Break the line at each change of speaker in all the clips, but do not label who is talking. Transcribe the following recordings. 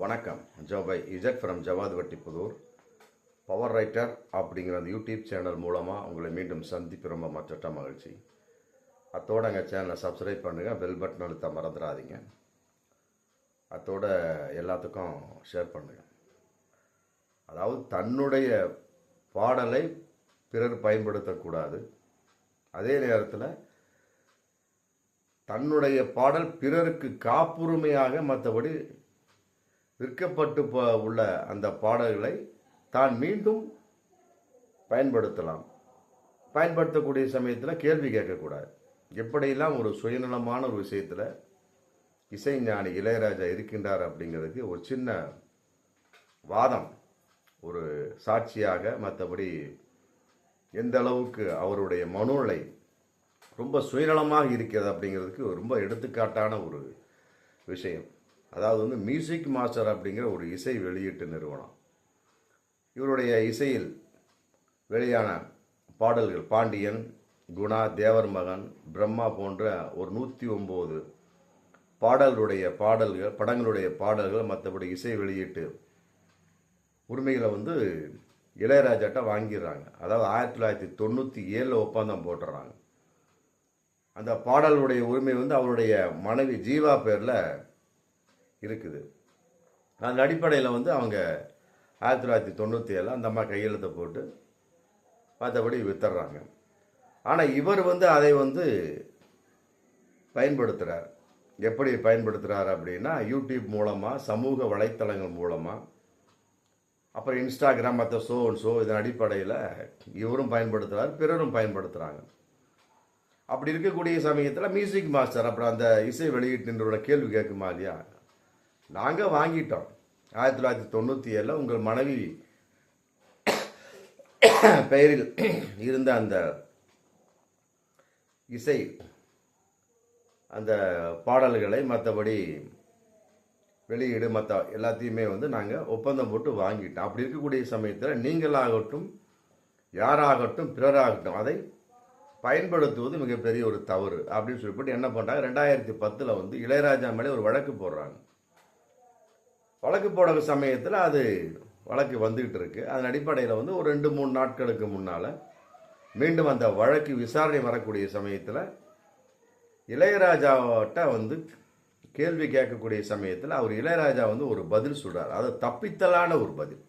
வணக்கம். ஜோபை is from Jawad Vattipudur power writer அப்படிங்கிற அந்த யூடியூப் சேனல் மூலமாக உங்களை மீண்டும் சந்திப்பு ரொம்ப மற்ற மகிழ்ச்சி. அத்தோட எங்கள் சேனலை சப்ஸ்கிரைப் பண்ணுங்கள் பெல் பட்டன் அழுத்த மறந்துடாதீங்க. அத்தோட எல்லாத்துக்கும் ஷேர் பண்ணுங்கள் அதாவது தன்னுடைய பாடலை பிறர் பயன்படுத்தக்கூடாது. அதே நேரத்தில் தன்னுடைய பாடல் பிறருக்கு காப்புரிமையாக மற்றபடி விற்கப்பட்டு ப- உள்ள அந்த பாடல்களை தான் மீண்டும் பயன்படுத்தலாம். பயன்படுத்தக்கூடிய சமயத்தில் கேள்வி கேட்கக்கூடாது. எப்படியெல்லாம் ஒரு சுயநலமான ஒரு விஷயத்தில் இசைஞானி இளையராஜா இருக்கின்றார் அப்படிங்கிறதுக்கு ஒரு சின்ன வாதம் ஒரு சாட்சியாக மற்றபடி எந்த அளவுக்கு அவருடைய மனோலை ரொம்ப சுயநலமாக இருக்கிறது அப்படிங்கிறதுக்கு ரொம்ப எடுத்துக்காட்டான ஒரு விஷயம். அதாவது வந்து மியூசிக் மாஸ்டர் அப்படிங்கிற ஒரு இசை வெளியீட்டு நிறுவனம். இவருடைய இசையில் வெளியான பாடல்கள் பாண்டியன் குணா தேவர் மகன் பிரம்மா போன்ற ஒரு நூற்றி ஒம்பது பாடல்களுடைய பாடல்கள் படங்களுடைய பாடல்கள் மற்றபடி இசை வெளியீட்டு உரிமைகளை வந்து இளையராஜாட்ட வாங்கிடுறாங்க. அதாவது ஆயிரத்தி தொள்ளாயிரத்தி தொண்ணூற்றி ஏழில் ஒப்பந்தம் போட்டுறாங்க. அந்த பாடலுடைய உரிமை வந்து அவருடைய மனைவி ஜீவா பேரில் இருக்குது. அந்த அடிப்படையில் வந்து அவங்க ஆயிரத்தி தொள்ளாயிரத்தி தொண்ணூற்றி ஏழில் அந்த அம்மா கையெழுத்தை போட்டு மற்றபடி வித்துடுறாங்க ஆனால் இவர் வந்து அதை வந்து பயன்படுத்துகிறார் எப்படி பயன்படுத்துகிறார் அப்படின்னா யூடியூப் மூலமாக சமூக வலைத்தளங்கள் மூலமாக அப்புறம் இன்ஸ்டாகிராம் மற்ற ஷோ ஷோ இதன் அடிப்படையில் இவரும் பயன்படுத்துகிறார் பிறரும் பயன்படுத்துகிறாங்க அப்படி இருக்கக்கூடிய சமயத்தில் மியூசிக் மாஸ்டர் அப்புறம் அந்த இசை வெளியீட்டினரோட கேள்வி கேட்குமா இல்லையா? நாங்கள் வாங்கிட்டோம். ஆயிரத்தி தொள்ளாயிரத்தி தொண்ணூற்றி ஏழில் உங்கள் மனைவி பெயரில் இருந்த அந்த இசை அந்த பாடல்களை மற்றபடி வெளியீடு மற்ற எல்லாத்தையுமே வந்து நாங்கள் ஒப்பந்தம் போட்டு வாங்கிட்டோம். அப்படி இருக்கக்கூடிய சமயத்தில் நீங்களாகட்டும் யாராகட்டும் பிறராகட்டும் அதை பயன்படுத்துவது மிகப்பெரிய ஒரு தவறு அப்படின்னு சொல்லிவிட்டு என்ன பண்ணுறாங்க ரெண்டாயிரத்தி பத்தில் வந்து இளையராஜா மேலே ஒரு வழக்கு போடுறாங்க. வழக்கு போடுற சமயத்தில் அது வழக்கு வந்துக்கிட்டு இருக்கு. அதன் அடிப்படையில் வந்து ஒரு ரெண்டு மூணு நாட்களுக்கு முன்னால் மீண்டும் அந்த வழக்கு விசாரணை வரக்கூடிய சமயத்தில் இளையராஜாவட்ட வந்து கேள்வி கேட்கக்கூடிய சமயத்தில் அவர் இளையராஜா வந்து ஒரு பதில் சொல்கிறார் அது தப்பித்தலான ஒரு பதில்.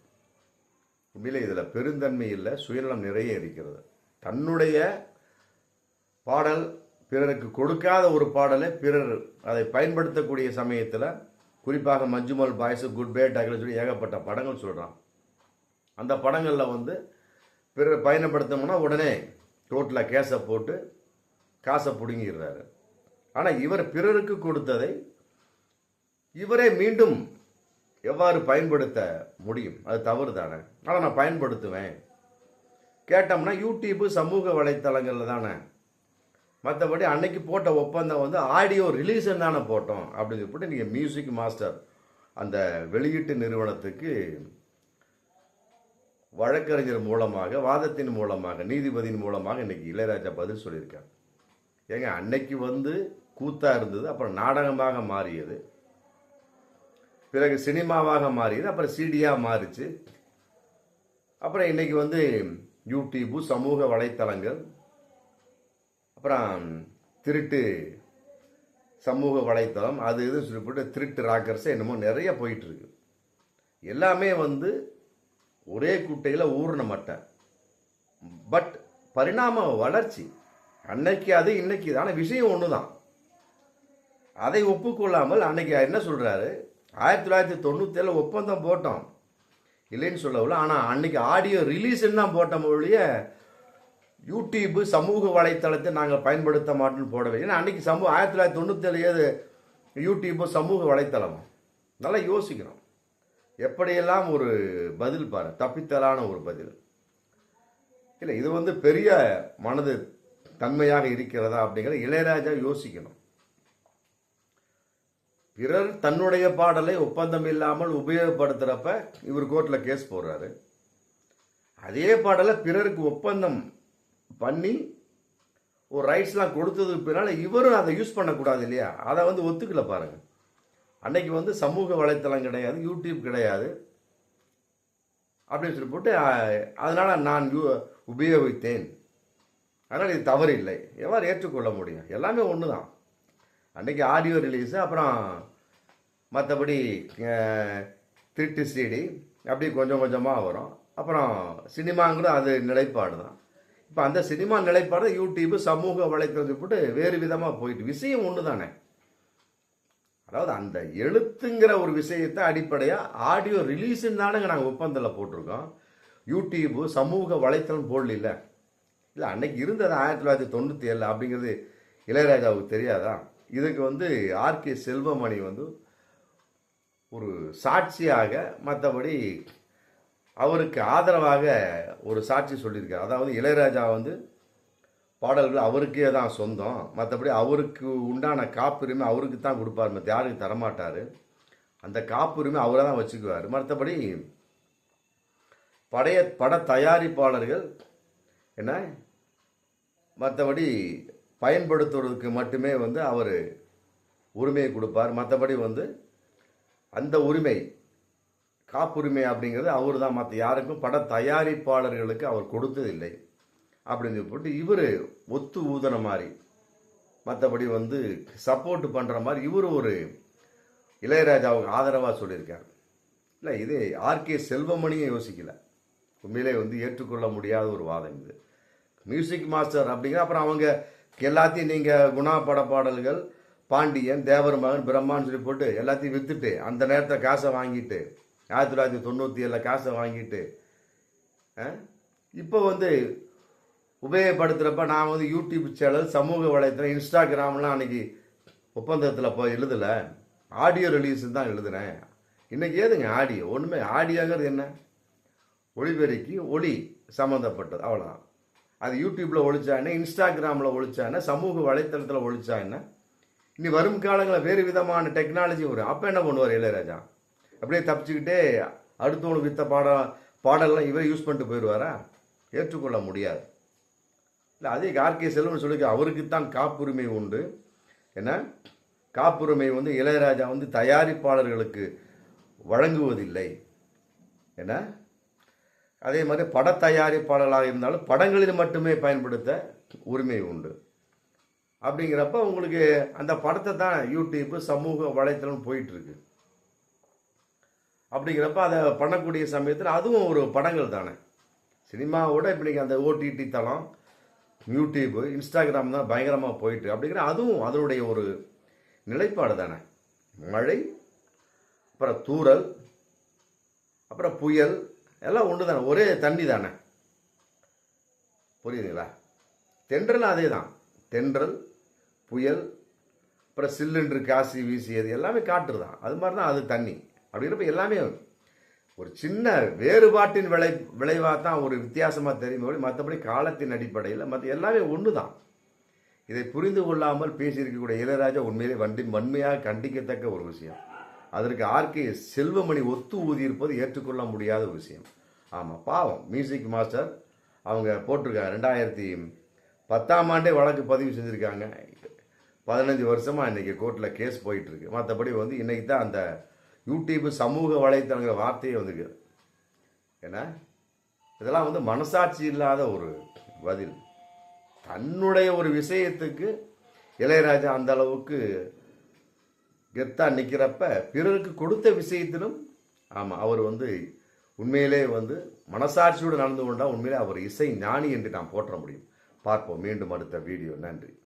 உண்மையிலே இதில் பெருந்தன்மை இல்லை சுயநலம் நிறைய இருக்கிறது. தன்னுடைய பாடல் பிறருக்கு கொடுக்காத ஒரு பாடலை பிறர் அதை பயன்படுத்தக்கூடிய சமயத்தில் குறிப்பாக மஞ்சுமல் பாய்ஸு குட் பே டாக்ல சொல்லி ஏகப்பட்ட படங்கள் சொல்கிறான் அந்த படங்களில் வந்து பிறர் பயணப்படுத்தோம்னா உடனே ரோட்டில் கேஸை போட்டு காசை பிடுங்கிடுறாரு. ஆனால் இவர் பிறருக்கு கொடுத்ததை இவரே மீண்டும் எவ்வாறு பயன்படுத்த முடியும்? அது தவறு தானே ஆனால் நான் பயன்படுத்துவேன். கேட்டோம்னா யூடியூப்பு சமூக வலைத்தளங்களில் தானே மற்றபடி அன்னைக்கு போட்ட ஒப்பந்தம் வந்து ஆடியோ ரிலீஸன் தானே போட்டோம் அப்படின்னு சொல்லிட்டு நீங்கள் மியூசிக் மாஸ்டர் அந்த வெளியீட்டு நிறுவனத்துக்கு வழக்கறிஞர் மூலமாக வாதத்தின் மூலமாக நீதிபதியின் மூலமாக இன்னைக்கு இளையராஜா பதில் சொல்லியிருக்காங்க ஏங்க அன்னைக்கு வந்து கூத்தா இருந்தது அப்புறம் நாடகமாக மாறியது. பிறகு சினிமாவாக மாறியது அப்புறம் சீடியாக மாறிச்சு. அப்புறம் இன்னைக்கு வந்து யூடியூப்பு சமூக வலைத்தளங்கள் அப்புறம் திருட்டு சமூக வலைத்தளம் அது இது சொல்லிப்பட்டு திருட்டு ராக்கர்ஸ் என்னமோ நிறைய போயிட்டு இருக்கு எல்லாமே வந்து ஒரே குட்டையில் ஊர்ன மட்டை. பட் பரிணாம வளர்ச்சி அன்னைக்கு அது இன்னைக்கு இது. ஆனால் விஷயம் ஒன்று தான் அதை ஒப்புக்கொள்ளாமல் அன்னைக்கு என்ன சொல்கிறாரு ஆயிரத்தி தொள்ளாயிரத்தி தொண்ணூத்தேழு ஒப்பந்தம் போட்டோம். இல்லைன்னு சொல்லவில்லை. ஆனால் அன்னைக்கு ஆடியோ ரிலீஸ்ன்னு தான் போட்டோம் ஒழிய யூடியூப்பு சமூக வலைத்தளத்தை நாங்கள் பயன்படுத்த மாட்டோம்னு போடவே ஏன்னா அன்றைக்கி சமூக ஆயிரத்தி தொள்ளாயிரத்தி தொண்ணூற்றி ஏது யூடியூப்பு சமூக வலைத்தளம்? நல்லா யோசிக்கணும் எப்படியெல்லாம் ஒரு பதில் பாரு தப்பித்தலான ஒரு பதில். இல்லை இது வந்து பெரிய மனது தன்மையாக இருக்கிறதா அப்படிங்கிறத இளையராஜா யோசிக்கணும். பிறர் தன்னுடைய பாடலை ஒப்பந்தம் இல்லாமல் உபயோகப்படுத்துகிறப்ப இவர் கோர்ட்டில் கேஸ் போடுறாரு. அதே பாடலை பிறருக்கு ஒப்பந்தம் பண்ணி ஒரு ரைட்ஸ்லாம் கொடுத்ததுக்கு பின்னால் இவரும் அதை யூஸ் பண்ணக்கூடாது இல்லையா? அதை வந்து ஒத்துக்கல பாருங்கள் அன்னைக்கு வந்து சமூக வலைத்தளம் கிடையாது யூடியூப் கிடையாது. அப்படின்னு சொல்லி போட்டு அதனால் நான் யூ- உபயோகித்தேன். அதனால் இது தவறு இல்லை. எவ்வாறு ஏற்றுக்கொள்ள முடியும்? எல்லாமே ஒன்று தான் அன்றைக்கி ஆடியோ ரிலீஸு அப்புறம் மற்றபடி திருட்டு சிடி அப்படி கொஞ்சம் கொஞ்சமாக வரும். அப்புறம் சினிமாங்கிற அது நிலைப்பாடு தான் இப்போ அந்த சினிமா நிலைப்பாடு யூடியூப் சமூக வலைத்தளத்தை போட்டு வேறு விதமாக போயிட்டு. விஷயம் ஒன்று தானே அதாவது அந்த எழுத்துங்கிற ஒரு விஷயத்தை அடிப்படையாக ஆடியோ ரிலீஸுன்னு தானுங்க நாங்கள் ஒப்பந்தத்தில் போட்டிருக்கோம். யூடியூப்பு சமூக வலைத்தளம் போடல இல்லை. அன்னைக்கு இருந்தது ஆயிரத்தி தொள்ளாயிரத்தி தொண்ணூற்றி ஏழு அப்படிங்கிறது இளையராஜாவுக்கு தெரியாதா? இதுக்கு வந்து ஆர்கே செல்வமணி வந்து ஒரு சாட்சியாக மற்றபடி அவருக்கு ஆதரவாக ஒரு சாட்சி சொல்லியிருக்கார். அதாவது இளையராஜா வந்து பாடல்கள் அவருக்கே தான் சொந்தம். மற்றபடி அவருக்கு உண்டான காப்புரிமை அவருக்கு தான் கொடுப்பார். மற்ற யாருக்கு தரமாட்டார். அந்த காப்புரிமை அவரை தான் வச்சுக்குவார். மற்றபடி படைய பட தயாரிப்பாளர்கள் என்ன? மற்றபடி பயன்படுத்துவதற்கு மட்டுமே வந்து அவர் உரிமையை கொடுப்பார். மற்றபடி வந்து அந்த உரிமை காப்புரிமை அப்படிங்கிறது அவர் தான் மற்ற யாருக்கும் பட தயாரிப்பாளர்களுக்கு அவர் கொடுத்ததில்லை. அப்படின்னு போட்டு இவர் ஒத்து ஊதுன மாதிரி மற்றபடி வந்து சப்போர்ட் பண்ணுற மாதிரி இவர் ஒரு இளையராஜாவுக்கு ஆதரவாக சொல்லியிருக்கார். இல்லை இது ஆர்கே செல்வமணியும் யோசிக்கல. உண்மையிலே வந்து ஏற்றுக்கொள்ள முடியாத ஒரு வாதம் இது. மியூசிக் மாஸ்டர் அப்படிங்கிற அப்புறம் அவங்க எல்லாத்தையும் நீங்கள் குணா பட பாடல்கள் பாண்டியன் தேவர் மகன் பிரம்மான்னு சொல்லி போட்டு எல்லாத்தையும் விற்றுட்டு அந்த நேரத்தை காசை வாங்கிட்டு ஆயிரத்தி தொள்ளாயிரத்தி தொண்ணூற்றி ஏழில் காசை வாங்கிட்டு இப்போ வந்து உபயோகப்படுத்துகிறப்ப நான் வந்து யூடியூப் சேனல் சமூக வலைத்தளம் இன்ஸ்டாகிராம்லாம் அன்னைக்கு ஒப்பந்தத்தில் போய் எழுதலை. ஆடியோ ரிலீஸ் தான் எழுதுனேன். இன்றைக்கி ஏதுங்க ஆடியோ? ஒன்றுமே ஆடியோங்கிறது என்ன? ஒளிபெருக்கி ஒளி சம்மந்தப்பட்டது அவ்வளோதான் அது யூடியூப்பில் ஒழிச்சா என்ன? இன்ஸ்டாகிராமில் ஒழிச்சா என்ன? சமூக வலைத்தளத்தில் ஒழிச்சா என்ன? இனி வரும் காலங்களில் வேறு விதமான டெக்னாலஜி வரும். அப்போ என்ன பண்ணுவார் இளையராஜா? அப்படியே தப்பிச்சுக்கிட்டே அடுத்தவனுக்கு வித்த பாடம் பாடல்லாம் இவரே யூஸ் பண்ணிட்டு போயிடுவாரா? ஏற்றுக்கொள்ள முடியாது. இல்லை அதே ஆர்கே செல்வன் சொல்லி அவருக்கு தான் காப்புரிமை உண்டு. என்ன? காப்புரிமை வந்து இளையராஜா வந்து தயாரிப்பாளர்களுக்கு வழங்குவதில்லை. என்ன? அதே மாதிரி பட தயாரிப்பாளர்களாக இருந்தாலும் படங்களில் மட்டுமே பயன்படுத்த உரிமை உண்டு. அப்படிங்கிறப்ப உங்களுக்கு அந்த படத்தை தான் யூடியூப்பு சமூக வலைத்தளம் போயிட்டுருக்கு அப்படிங்கிறப்ப அதை பண்ணக்கூடிய சமயத்தில் அதுவும் ஒரு படங்கள் தானே. சினிமாவோட இப்போ நீங்கள் அந்த ஓடிடி தளம் யூடியூப்பு இன்ஸ்டாகிராம் தான் பயங்கரமாக போயிட்டு அப்படிங்கிற அதுவும் அதனுடைய ஒரு நிலைப்பாடு தானே. மழை அப்புறம் தூறல் அப்புறம் புயல் எல்லாம் ஒன்று தானே ஒரே தண்ணி தானே. புரியுதுங்களா? தென்றல் அதே தான். தென்றல் புயல் அப்புறம் சில்லுன்று காசி வீசியது எல்லாமே காற்று தான். அது மாதிரி தான் அது தண்ணி. அப்படிங்கிறப்ப எல்லாமே ஒரு சின்ன வேறுபாட்டின் விளை விளைவாக தான் ஒரு வித்தியாசமாக தெரியும் மற்றபடி காலத்தின் அடிப்படையில் மற்ற எல்லாமே ஒன்று தான் இதை புரிந்து கொள்ளாமல் பேசியிருக்கக்கூடிய இளையராஜா உண்மையிலே வண்டி வன்மையாக கண்டிக்கத்தக்க ஒரு விஷயம். அதற்கு ஆர்கே செல்வமணி ஒத்து ஊதியிருப்பது ஏற்றுக்கொள்ள முடியாத ஒரு விஷயம். ஆமாம் பாவம். மியூசிக் மாஸ்டர் அவங்க போட்டிருக்காங்க. ரெண்டாயிரத்தி பத்தாம் ஆண்டே வழக்கு பதிவு செஞ்சுருக்காங்க. பதினஞ்சு வருஷமாக இன்றைக்கி கோர்ட்டில் கேஸ் போயிட்டுருக்கு மற்றபடி வந்து இன்றைக்கி தான் அந்த யூடியூப் சமூக வலைத்தளங்கிற வார்த்தையே வந்துருக்கு ஏன்னா இதெல்லாம் வந்து மனசாட்சி இல்லாத ஒரு பதில். தன்னுடைய ஒரு விஷயத்துக்கு இளையராஜா அந்த அளவுக்கு கெத்தா நிற்கிறப்ப பிறருக்கு கொடுத்த விஷயத்திலும் ஆமாம் அவர் வந்து உண்மையிலே வந்து மனசாட்சியோடு நடந்து கொண்டால் உண்மையிலே அவர் இசை ஞானி என்று நாம் போற்ற முடியும். பார்ப்போம் மீண்டும் அடுத்த வீடியோ. நன்றி.